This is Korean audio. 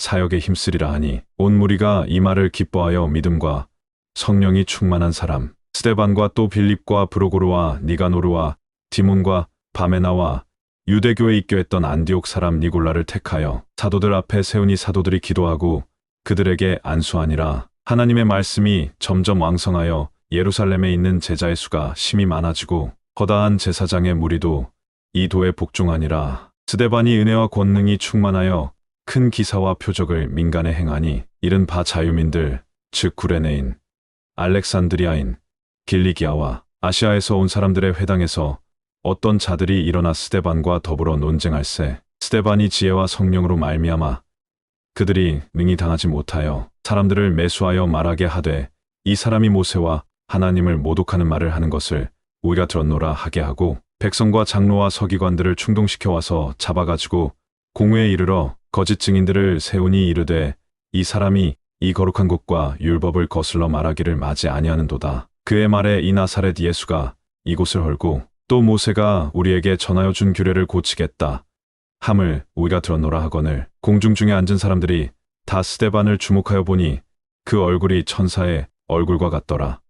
사역에 힘쓰리라 하니 온 무리가 이 말을 기뻐하여 믿음과 성령이 충만한 사람. 스데반과 또 빌립과 브로고르와 니가노르와 디몬과 바메나와 유대교에 입교했던 안디옥 사람 니골라를 택하여 사도들 앞에 세우니 사도들이 기도하고 그들에게 안수하니라. 하나님의 말씀이 점점 왕성하여 예루살렘에 있는 제자의 수가 심히 많아지고 허다한 제사장의 무리도 이 도에 복종하니라. 스데반이 은혜와 권능이 충만하여 큰 기사와 표적을 민간에 행하니 이른 바 자유민들 즉 구레네인 알렉산드리아인 길리기아와 아시아에서 온 사람들의 회당에서 어떤 자들이 일어나 스데반과 더불어 논쟁할세. 스데반이 지혜와 성령으로 말미암아 그들이 능히 당하지 못하여 사람들을 매수하여 말하게 하되 이 사람이 모세와 하나님을 모독하는 말을 하는 것을 우리가 들었노라 하게 하고 백성과 장로와 서기관들을 충동시켜 와서 잡아가지고 공회에 이르러 거짓 증인들을 세우니 이르되 이 사람이 이 거룩한 곳과 율법을 거슬러 말하기를 마지 아니하는도다. 그의 말에 이 나사렛 예수가 이곳을 헐고 또 모세가 우리에게 전하여 준 규례를 고치겠다. 함을 우리가 들었노라 하거늘 공중 중에 앉은 사람들이 다 스데반을 주목하여 보니 그 얼굴이 천사의 얼굴과 같더라.